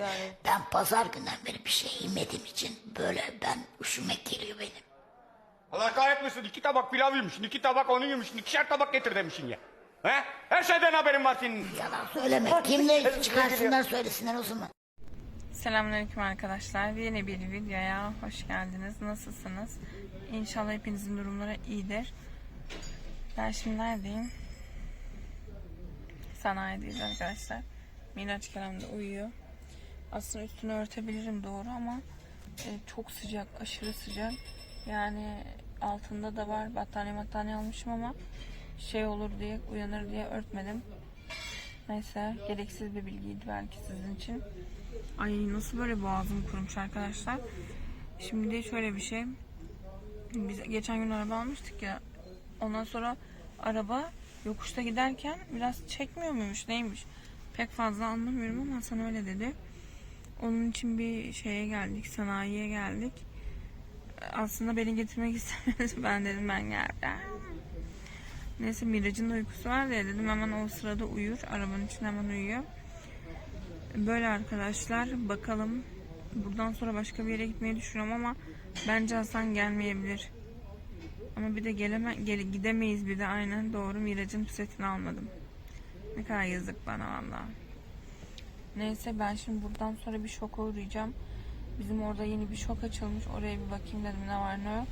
yani. Ben pazar günden beri bir şey yemediğim için böyle ben üşümek geliyor benim. Allah kahretmesin iki tabak pilav yemişsin, iki tabak onu yemişsin, ikişer tabak getir demişsin ya. He? Her şeyden haberin var senin. Yalan söyleme. Kimle çıkarsınlar söylesinler o zaman. Selamünaleyküm arkadaşlar. Yeni bir videoya hoş geldiniz. Nasılsınız? İnşallah hepinizin durumları iyidir. Ben şimdi neredeyim? Sanayideyiz arkadaşlar. Miraç Kerem de uyuyor. Aslında üstünü örtebilirim doğru ama e, çok sıcak, aşırı sıcak. Yani altında da var battaniye battaniye almışım ama şey olur diye, uyanır diye örtmedim. Neyse, gereksiz bir bilgiydi belki sizin için. Ay nasıl böyle boğazım kurumuş arkadaşlar. Şimdi şöyle bir şey. Biz geçen gün araba almıştık ya. Ondan sonra araba yokuşta giderken biraz çekmiyor muymuş neymiş. Pek fazla anlamıyorum ama Hasan öyle dedi. Onun için bir şeye geldik, sanayiye geldik. Aslında beni getirmek istemedi. Ben dedim ben geldim. Neyse Miraç'ın uykusu var ya dedim hemen o sırada uyur. Arabanın içinde hemen uyuyor. Böyle arkadaşlar bakalım. Buradan sonra başka bir yere gitmeyi düşünüyorum ama bence Hasan gelmeyebilir. Ama bir de geleme, gele, gidemeyiz bir de aynen doğru Miraç'ın setini almadım. Ne kadar yazık bana valla. Neyse ben şimdi buradan sonra bir şoka uğrayacağım. Bizim orada yeni bir şok açılmış. Oraya bir bakayım dedim ne var ne yok.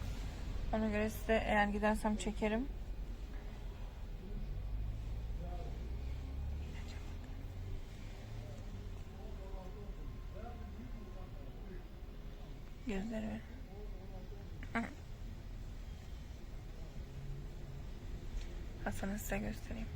Ona göre size eğer gidersem çekerim. Gözleri. Hı. Hasan'ı size göstereyim.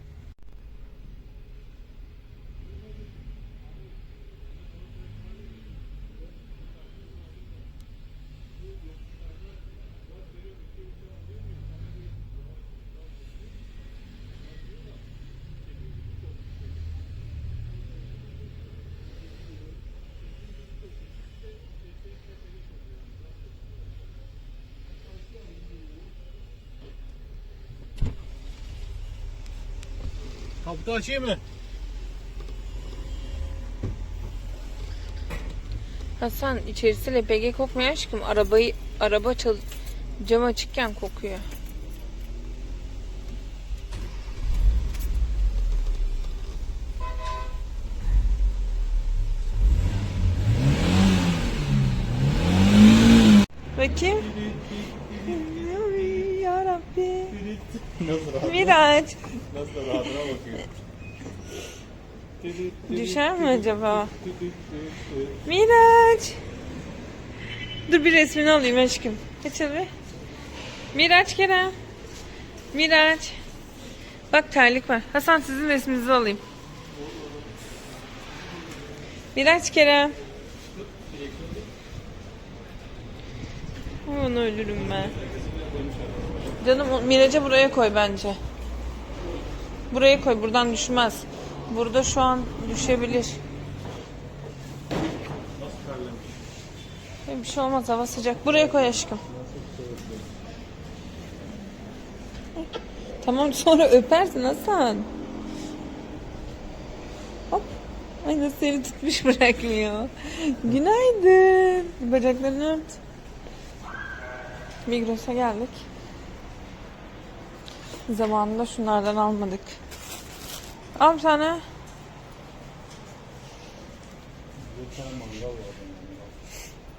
Kaputu açayım mı? Hasan içerisi LPG kokmuyor aşkım. Arabayı araba çal cam açıkken kokuyor. Bakayım. Ya Rabbi. Miraç. Nasıl rahatına bakıyor. Düşer mi acaba? Miraç. Dur bir resmini alayım aşkım. Açıl bir. Miraç Kerem. Miraç. Bak terlik var. Hasan sizin resminizi alayım. Miraç Kerem. Onu ölürüm ben. Canım Miraç'ı buraya koy bence. Buraya koy. Buradan düşmez. Burada şu an düşebilir. Bir şey olmaz. Hava sıcak. Buraya koy aşkım. Tamam sonra öpersin Hasan. Hop. Ay nasıl seni tutmuş bırakmıyor. Günaydın. Bacaklarını ört. Migros'a geldik. Zamanında şunlardan almadık. Al bir tane.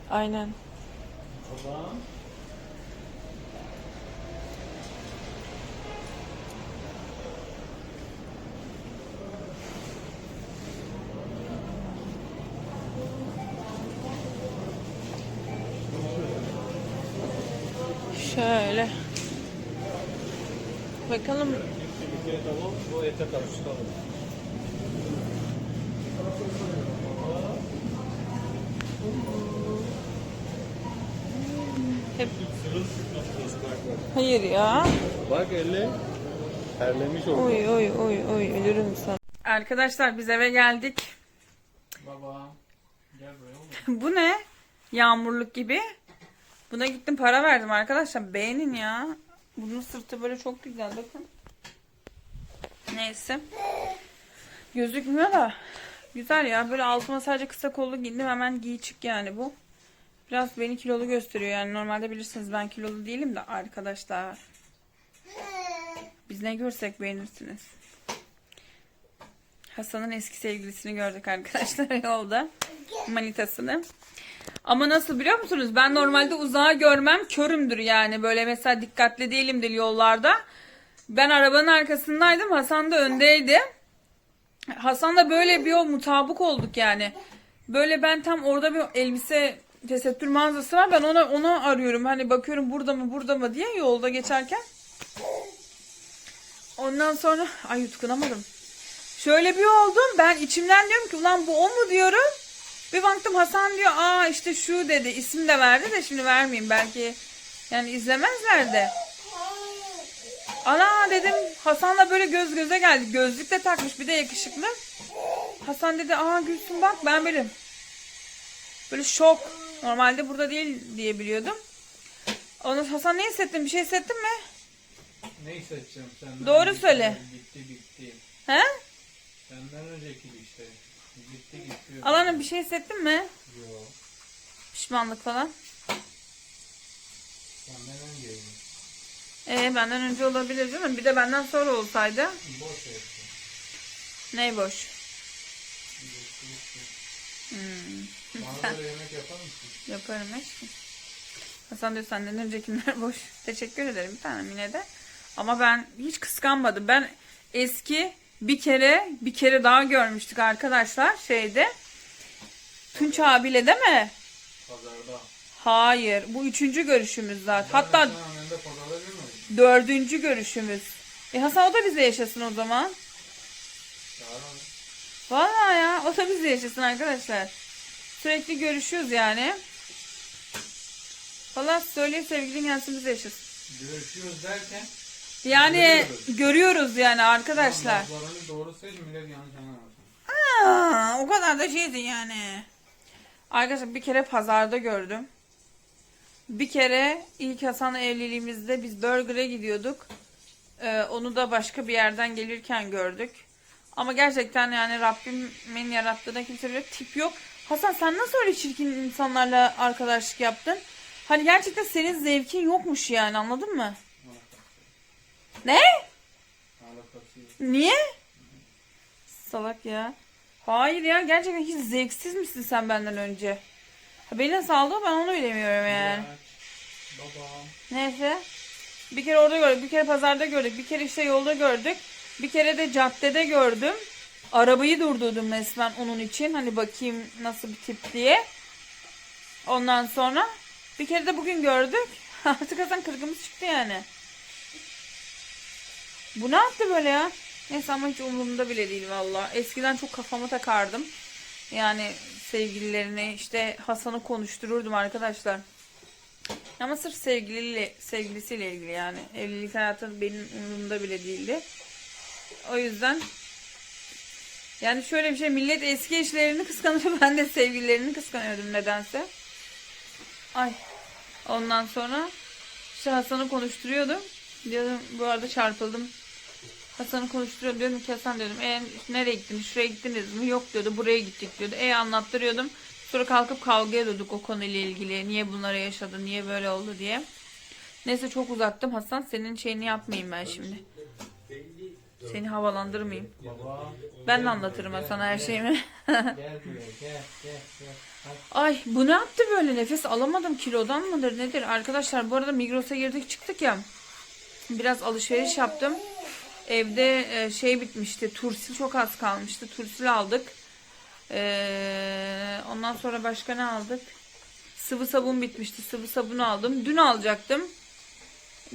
Aynen. Şöyle. Bakalım ete karıştıralım. hep hayır ya. Bak elle. Terlemiş oldu. Oy oy oy oy ölürüm sana. Arkadaşlar biz eve geldik. Baba. Gel buraya oğlum. Bu ne? Yağmurluk gibi. Buna gittim para verdim arkadaşlar. Beğenin ya. Bunun sırtı böyle çok güzel bakın. Neyse. Gözükmüyor da Güzel ya. Böyle altıma sadece kısa kollu giydim. Hemen giy çık yani bu. Biraz beni kilolu gösteriyor. Yani normalde bilirsiniz ben kilolu değilim de arkadaşlar. Biz ne görsek beğenirsiniz. Hasan'ın eski sevgilisini gördük arkadaşlar yolda. Manitasını. Ama nasıl biliyor musunuz? Ben normalde uzağa görmem körümdür yani. Böyle mesela dikkatli değilimdir yollarda. Ben arabanın arkasındaydım. Hasan da öndeydi. Hasan'la böyle bir o mutabık olduk yani. Böyle ben tam orada bir elbise tesettür mağazası var. Ben ona onu arıyorum. Hani bakıyorum burada mı burada mı diye yolda geçerken. Ondan sonra ay yutkunamadım. Şöyle bir oldum. Ben içimden diyorum ki ulan bu o mu diyorum. Bir baktım Hasan diyor aa işte şu dedi. İsim de verdi de şimdi vermeyeyim belki. Yani izlemezler de. Ana dedim Hasan'la böyle göz göze geldik. Gözlük de takmış bir de yakışıklı. Hasan dedi aa Gülsün bak ben böyle böyle şok. Normalde burada değil diye biliyordum. Sonra Hasan ne hissettin? Bir şey hissettin mi? Ne hissedeceğim senden? Doğru söyle. Bitti bitti. He? Senden önceki işte. Bitti gitti. Alana bir şey hissettin mi? Yok. Pişmanlık falan. Senden önceydi. Ee benden önce olabilir değil mi? Bir de benden sonra olsaydı. Boş yaptı. Ney boş? Hmm, Bana böyle yemek yapar mısın? yaparım aşkım. Hasan diyor senden öncekiler boş. Teşekkür ederim bir tanem yine de. Ama ben hiç kıskanmadım. Ben eski bir kere bir kere daha görmüştük arkadaşlar şeyde. Tunç abiyle değil mi? Pazarda. Hayır. Bu üçüncü görüşümüz zaten. Hatta Ben sen önünde pazarda görmedim. Dördüncü görüşümüz. E Hasan o da bize yaşasın o zaman. Vallahi ya o da bize yaşasın arkadaşlar. Sürekli görüşüyoruz yani. Vallahi söyleyeyim sevgilin gelsin bize yaşasın. Görüşüyoruz derken. Yani Görüyoruz. görüyoruz yani arkadaşlar. Laflarını doğru söyle millet yanlış anlamasın. Aa, o kadar da şeydi yani. Arkadaşlar bir kere pazarda gördüm. Bir kere ilk Hasan'la evliliğimizde biz burger'e gidiyorduk. Ee, onu da başka bir yerden gelirken gördük. Ama gerçekten yani Rabbimin yarattığına kimse bir tip yok. Hasan sen nasıl öyle çirkin insanlarla arkadaşlık yaptın? Hani gerçekten senin zevkin yokmuş yani anladın mı? Ne? Niye? Salak ya. Hayır ya gerçekten hiç zevksiz misin sen benden önce? Beni nasıl aldı ben onu bilemiyorum yani. Aç. Babam. Neyse. Bir kere orada gördük, bir kere pazarda gördük, bir kere işte yolda gördük. Bir kere de caddede gördüm. Arabayı durdurdum resmen onun için. Hani bakayım nasıl bir tip diye. Ondan sonra bir kere de bugün gördük. Artık Hasan kırgımız çıktı yani. Bu ne yaptı böyle ya? Neyse ama hiç umurumda bile değil valla. Eskiden çok kafama takardım. Yani sevgililerini işte Hasan'ı konuştururdum arkadaşlar. Ama sırf sevgiliyle, sevgilisiyle ilgili yani. Evlilik hayatı benim umurumda bile değildi. O yüzden yani şöyle bir şey millet eski eşlerini kıskanıyor ben de sevgililerini kıskanıyordum nedense. Ay. Ondan sonra işte Hasan'ı konuşturuyordum. Diyordum bu arada çarpıldım. Hasan'ı konuşturuyordum. Diyordum ki Hasan diyordum. E, nereye gittiniz? Şuraya gittiniz mi? Yok diyordu. Buraya gittik diyordu. E anlattırıyordum. Sonra kalkıp kavga ediyorduk o konuyla ilgili. Niye bunları yaşadı? Niye böyle oldu diye. Neyse çok uzattım Hasan. Senin şeyini yapmayayım ben şimdi. Seni havalandırmayayım. Ben de anlatırım her şeyimi. Gel gel gel. Hadi. Ay bu ne yaptı böyle nefes alamadım kilodan mıdır nedir arkadaşlar bu arada Migros'a girdik çıktık ya biraz alışveriş yaptım evde e, şey bitmişti tursil çok az kalmıştı tursil aldık Ee, ondan sonra başka ne aldık sıvı sabun bitmişti sıvı sabun aldım dün alacaktım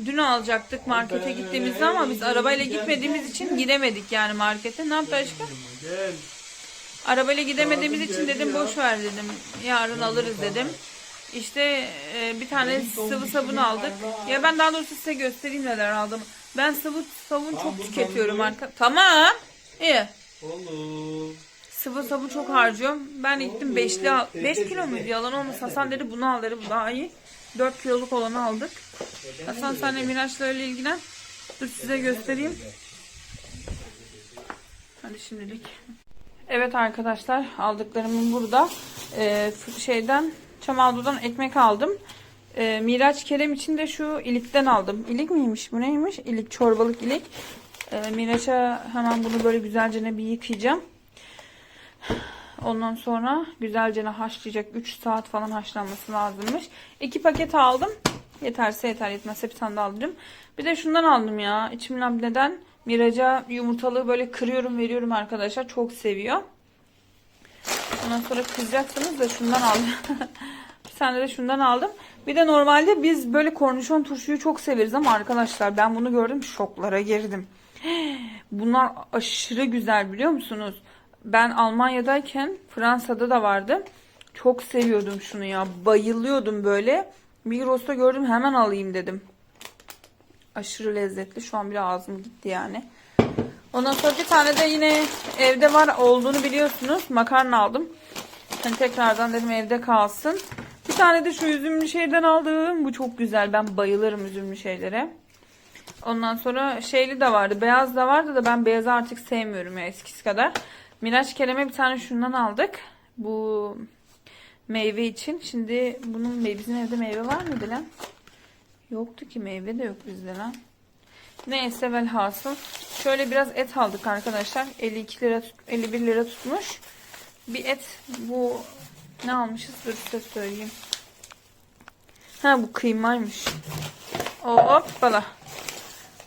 dün alacaktık markete gittiğimizde ama biz arabayla gitmediğimiz için gidemedik yani markete ne yaptı aşkım Gel. Arabayla gidemediğimiz için dedim boş ver dedim. Yarın alırız dedim. İşte e, bir tane sıvı sabun aldık. Ya ben daha doğrusu size göstereyim neler aldım. Ben sıvı sabun çok tüketiyorum arka. Tamam. İyi. Oğlum. Sıvı sabun çok harcıyorum. Ben gittim 5'li al. 5 kilo muydu yalan olmasın. Hasan dedi bunu al dedi bu daha iyi. 4 kiloluk olanı aldık. Hasan sen de Miraç'la öyle ilgilen. Dur size göstereyim. Hadi şimdilik. Evet arkadaşlar aldıklarımın burada. Ee, f- şeyden Çamaldu'dan ekmek aldım. Ee, Miraç Kerem için de şu ilikten aldım. İlik miymiş? Bu neymiş? İlik çorbalık ilik. Ee, Miraç'a hemen bunu böyle güzelce bir yıkayacağım. Ondan sonra güzelce haşlayacak. 3 saat falan haşlanması lazımmış. 2 paket aldım. Yeterse yeter yetmezse bir tane daha alırım. Bir de şundan aldım ya. İçimden neden? Miraç'a yumurtalığı böyle kırıyorum veriyorum arkadaşlar. Çok seviyor. Ondan sonra kızacaksınız da şundan aldım. tane de şundan aldım. Bir de normalde biz böyle kornişon turşuyu çok severiz ama arkadaşlar ben bunu gördüm şoklara girdim. Bunlar aşırı güzel biliyor musunuz? Ben Almanya'dayken Fransa'da da vardı. Çok seviyordum şunu ya. Bayılıyordum böyle. Migros'ta gördüm hemen alayım dedim. Aşırı lezzetli. Şu an bir ağzım gitti yani. Ondan sonra bir tane de yine evde var olduğunu biliyorsunuz. Makarna aldım. Hani tekrardan dedim evde kalsın. Bir tane de şu üzümlü şeyden aldım. Bu çok güzel. Ben bayılırım üzümlü şeylere. Ondan sonra şeyli de vardı. Beyaz da vardı da ben beyazı artık sevmiyorum ya eskisi kadar. Miraç Kerem'e bir tane şundan aldık. Bu meyve için. Şimdi bunun bizim evde meyve var mıydı lan? Yoktu ki meyve de yok bizde lan. Neyse velhasıl. Şöyle biraz et aldık arkadaşlar. 52 lira, tut- 51 lira tutmuş. Bir et bu ne almışız? Dur size söyleyeyim. Ha bu kıymaymış. Hoppala.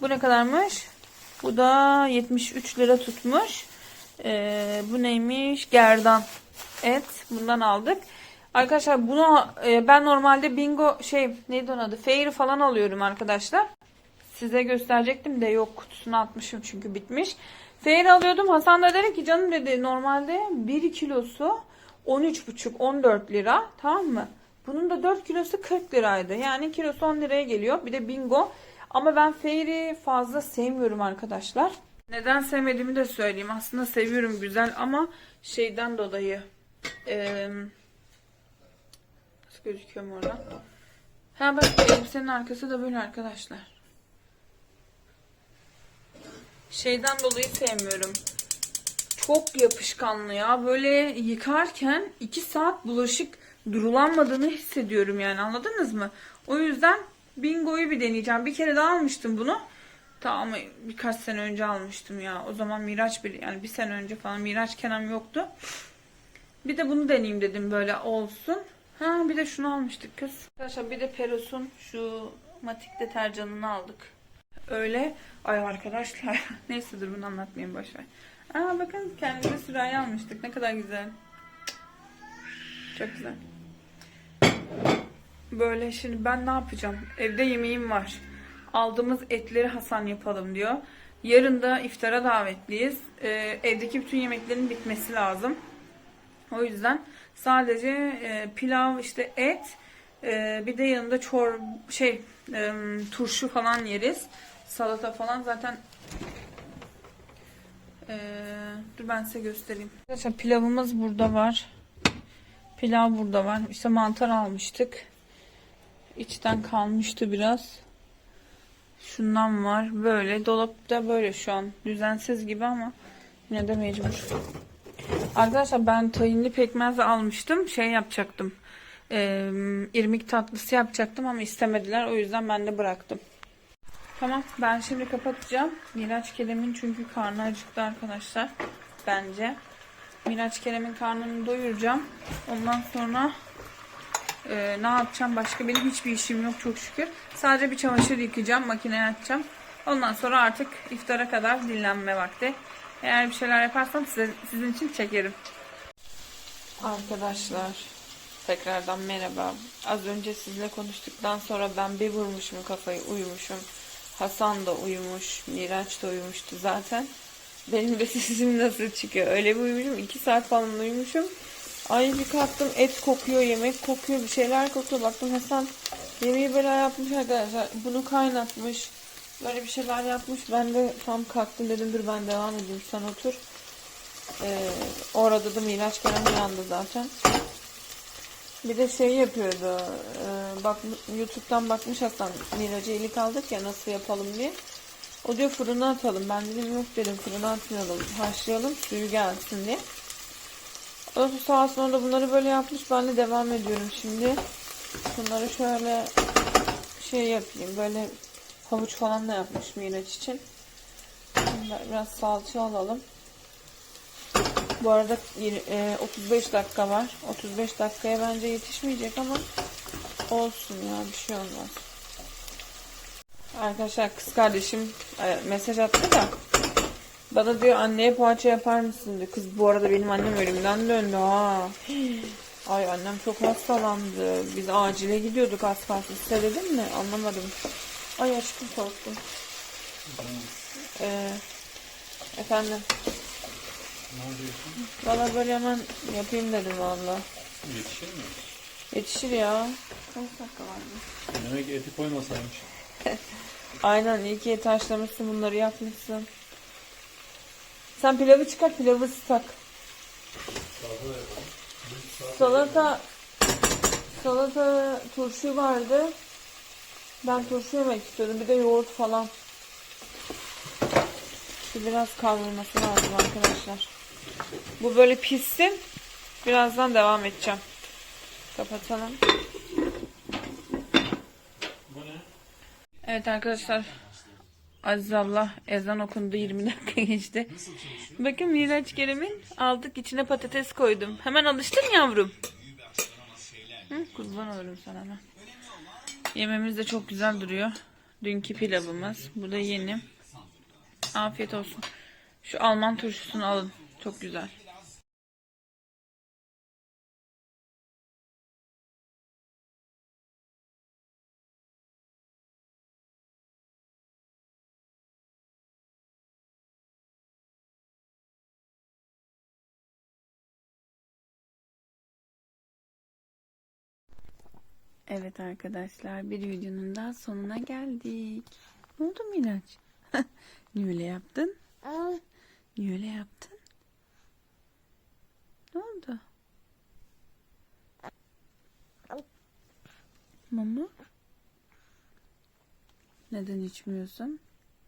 Bu ne kadarmış? Bu da 73 lira tutmuş. Ee, bu neymiş? Gerdan et. Bundan aldık. Arkadaşlar bunu e, ben normalde bingo şey neydi onun adı? Fair falan alıyorum arkadaşlar. Size gösterecektim de yok kutusunu atmışım çünkü bitmiş. Fair alıyordum. Hasan da dedi ki canım dedi normalde 1 kilosu 13,5 14 lira tamam mı? Bunun da 4 kilosu 40 liraydı. Yani kilosu 10 liraya geliyor. Bir de bingo. Ama ben Fair'i fazla sevmiyorum arkadaşlar. Neden sevmediğimi de söyleyeyim. Aslında seviyorum güzel ama şeyden dolayı. Eee Nasıl gözüküyor mu oradan? Ha bak elbisenin arkası da böyle arkadaşlar. Şeyden dolayı sevmiyorum. Çok yapışkanlı ya. Böyle yıkarken 2 saat bulaşık durulanmadığını hissediyorum yani anladınız mı? O yüzden Bingo'yu bir deneyeceğim. Bir kere daha almıştım bunu. Tamam birkaç sene önce almıştım ya. O zaman Miraç bir yani bir sene önce falan Miraç Kenan yoktu. Bir de bunu deneyeyim dedim böyle olsun. Ha bir de şunu almıştık kız. Arkadaşlar bir de Peros'un şu matik deterjanını aldık. Öyle. Ay arkadaşlar. Neyse dur bunu anlatmayayım boşver. Aa bakın kendimize sürahi almıştık. Ne kadar güzel. Çok güzel. Böyle şimdi ben ne yapacağım? Evde yemeğim var. Aldığımız etleri Hasan yapalım diyor. Yarın da iftara davetliyiz. Ee, evdeki bütün yemeklerin bitmesi lazım. O yüzden sadece e, pilav işte et e, bir de yanında çor şey e, turşu falan yeriz. Salata falan zaten e, dur ben size göstereyim. Arkadaşlar pilavımız burada var. Pilav burada var. İşte mantar almıştık. İçten kalmıştı biraz. Şundan var. Böyle. Dolapta böyle şu an. Düzensiz gibi ama yine de mecbur. Arkadaşlar ben tahinli pekmez almıştım. Şey yapacaktım. Ee, irmik tatlısı yapacaktım ama istemediler. O yüzden ben de bıraktım. Tamam ben şimdi kapatacağım. Miraç Kerem'in çünkü karnı acıktı arkadaşlar. Bence. Miraç Kerem'in karnını doyuracağım. Ondan sonra e, ne yapacağım? Başka benim hiçbir işim yok çok şükür. Sadece bir çamaşır yıkayacağım. Makineye atacağım. Ondan sonra artık iftara kadar dinlenme vakti. Eğer bir şeyler yaparsam size, sizin için çekerim. Arkadaşlar tekrardan merhaba. Az önce sizle konuştuktan sonra ben bir vurmuşum kafayı uyumuşum. Hasan da uyumuş. Miraç da uyumuştu zaten. Benim de sesim nasıl çıkıyor? Öyle bir uyumuşum. iki saat falan uyumuşum. Ay bir kalktım et kokuyor, yemek kokuyor, bir şeyler kokuyor. Baktım Hasan yemeği böyle yapmış arkadaşlar. Bunu kaynatmış. Böyle bir şeyler yapmış. Ben de tam kalktım dedim dur ben devam edeyim sen otur. Ee, orada da Miraç Kerem uyandı zaten. Bir de şey yapıyordu. E, bak YouTube'dan bakmış Hasan. Miraç'a iyilik aldık ya nasıl yapalım diye. O diyor fırına atalım. Ben dedim yok dedim fırına atmayalım. Haşlayalım suyu gelsin diye. Sonra sağ olsun o bunları böyle yapmış. Ben de devam ediyorum şimdi. Bunları şöyle şey yapayım. Böyle havuç falan da yapmış Miraç için. Şimdi biraz salça alalım. Bu arada yir- e, 35 dakika var. 35 dakikaya bence yetişmeyecek ama olsun ya bir şey olmaz. Arkadaşlar kız kardeşim e, mesaj attı da bana diyor anneye poğaça yapar mısın diyor. Kız bu arada benim annem ölümden döndü ha. Ay annem çok hastalandı. Biz acile gidiyorduk az kalsın. Size dedim mi? Anlamadım. Ay aşkım korktum. Ee, efendim. Ne yapıyorsun? Valla böyle hemen yapayım dedim valla. Yetişir mi? Yetişir ya. Kaç dakika var mı? Demek eti koymasaymış. Aynen iyi ki taşlamışsın bunları yapmışsın. Sen pilavı çıkar pilavı ıslak. Salata salata turşu vardı. Ben turşu yemek istiyordum. Bir de yoğurt falan. Biraz kavrulması lazım arkadaşlar. Bu böyle pişsin. Birazdan devam edeceğim. Kapatalım. Evet arkadaşlar. Aziz Allah ezan okundu 20 dakika geçti. Bakın Miraç Kerem'in aldık içine patates koydum. Hemen alıştın yavrum. Hı, kurban olurum sana hemen. Yememiz de çok güzel duruyor. Dünkü pilavımız. Bu da yeni. Afiyet olsun. Şu Alman turşusunu alın. Çok güzel. Evet arkadaşlar bir videonun daha sonuna geldik. Ne oldu Miraç? Niye öyle yaptın? Niye öyle yaptın? Ne oldu? Mama? Neden içmiyorsun?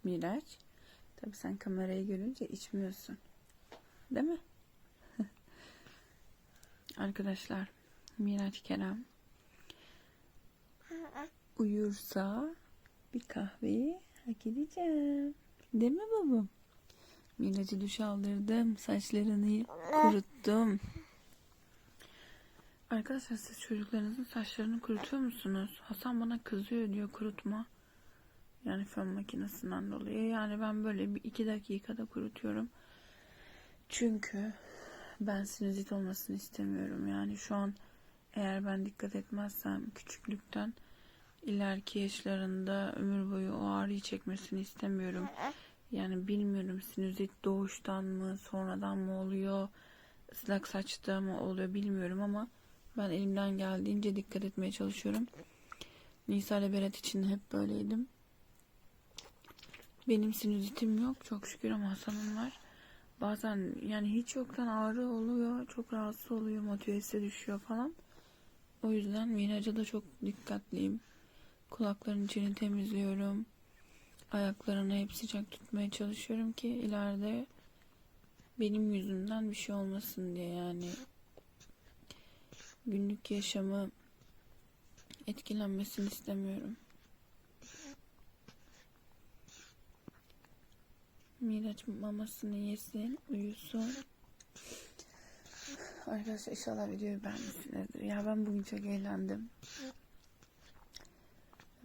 Miraç? Tabii sen kamerayı görünce içmiyorsun. Değil mi? Arkadaşlar Miraç Kerem uyursa bir kahveyi hak edeceğim. Değil mi babam? Miraç'ı duş aldırdım. Saçlarını kuruttum. Arkadaşlar siz çocuklarınızın saçlarını kurutuyor musunuz? Hasan bana kızıyor diyor kurutma. Yani fön makinesinden dolayı. Yani ben böyle bir iki dakikada kurutuyorum. Çünkü ben sinüzit olmasını istemiyorum. Yani şu an eğer ben dikkat etmezsem küçüklükten ileriki yaşlarında ömür boyu o ağrıyı çekmesini istemiyorum. Yani bilmiyorum sinüzit doğuştan mı sonradan mı oluyor ıslak saçta mı oluyor bilmiyorum ama ben elimden geldiğince dikkat etmeye çalışıyorum. Nisa ile Berat için hep böyleydim. Benim sinüzitim yok çok şükür ama Hasan'ın var. Bazen yani hiç yoktan ağrı oluyor. Çok rahatsız oluyor. Motivesi düşüyor falan. O yüzden Miraç'a da çok dikkatliyim. Kulaklarının içini temizliyorum. Ayaklarını hep sıcak tutmaya çalışıyorum ki ileride benim yüzümden bir şey olmasın diye yani günlük yaşamı etkilenmesini istemiyorum. Miraç mamasını yesin, uyusun. Arkadaşlar inşallah videoyu beğenmişsinizdir. Ya ben bugün çok eğlendim.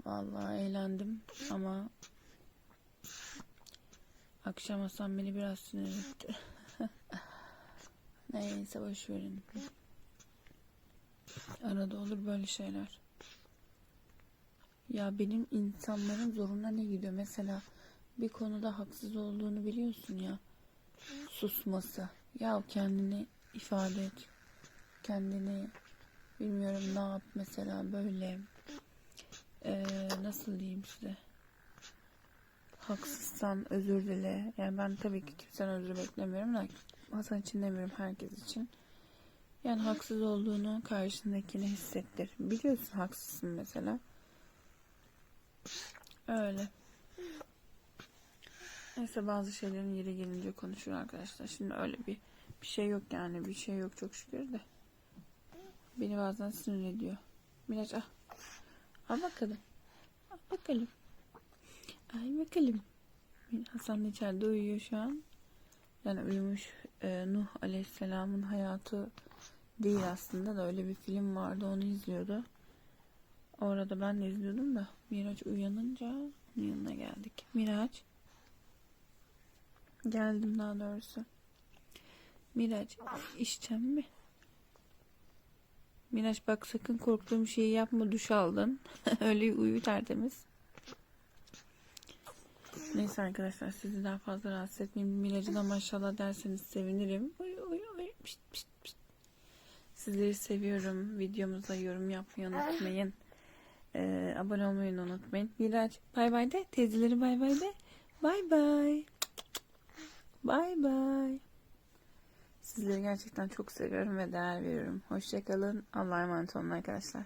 Vallahi eğlendim ama akşam Hasan beni biraz sinir etti. Neyse boş verin. Arada olur böyle şeyler. Ya benim insanların zoruna ne gidiyor? Mesela bir konuda haksız olduğunu biliyorsun ya. Susması. Ya kendini ifade et. Kendini bilmiyorum ne yap mesela böyle Ee, nasıl diyeyim size? Haksızsan özür dile. Yani ben tabii ki kimsenin özür beklemiyorum da Hasan için demiyorum herkes için. Yani haksız olduğunu karşındakine hissettir. Biliyorsun haksızsın mesela. Öyle. Neyse bazı şeylerin yeri gelince konuşur arkadaşlar. Şimdi öyle bir Bir şey yok yani. Bir şey yok çok şükür de. Beni bazen sinir ediyor. Miraç al. Al bakalım. Al bakalım. Ay bakalım. Hasan içeride uyuyor şu an. Yani uyumuş e, Nuh Aleyhisselam'ın hayatı değil aslında da öyle bir film vardı onu izliyordu. Orada ben de izliyordum da Miraç uyanınca onun yanına geldik. Miraç. Geldim daha doğrusu. Miraç içeceğim mi? Miraç bak sakın korktuğum şeyi yapma duş aldın. Öyle uyu tertemiz. Neyse arkadaşlar sizi daha fazla rahatsız etmeyeyim. Miraç'a da maşallah derseniz sevinirim. Uyu uyu uyu. Pişt, pişt, pişt. Sizleri seviyorum. Videomuza yorum yapmayı unutmayın. Ee, abone olmayı unutmayın. Miraç bay bay de. Teyzeleri bay bay de. Bay bay. Bay bay. Sizleri gerçekten çok seviyorum ve değer veriyorum. Hoşçakalın. Allah'a emanet olun arkadaşlar.